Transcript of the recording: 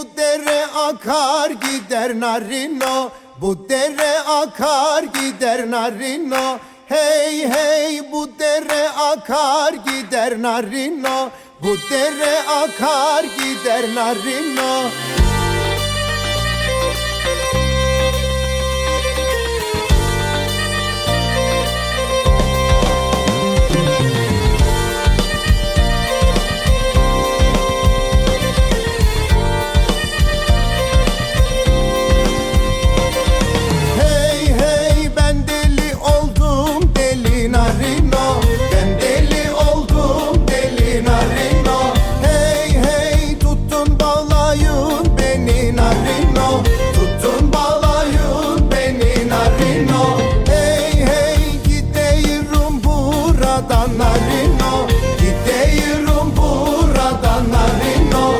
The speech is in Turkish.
bu dere akar gider narino Bu dere akar gider narino. Hey hey bu dere akar gider narino Bu dere akar gider narino Adana'yı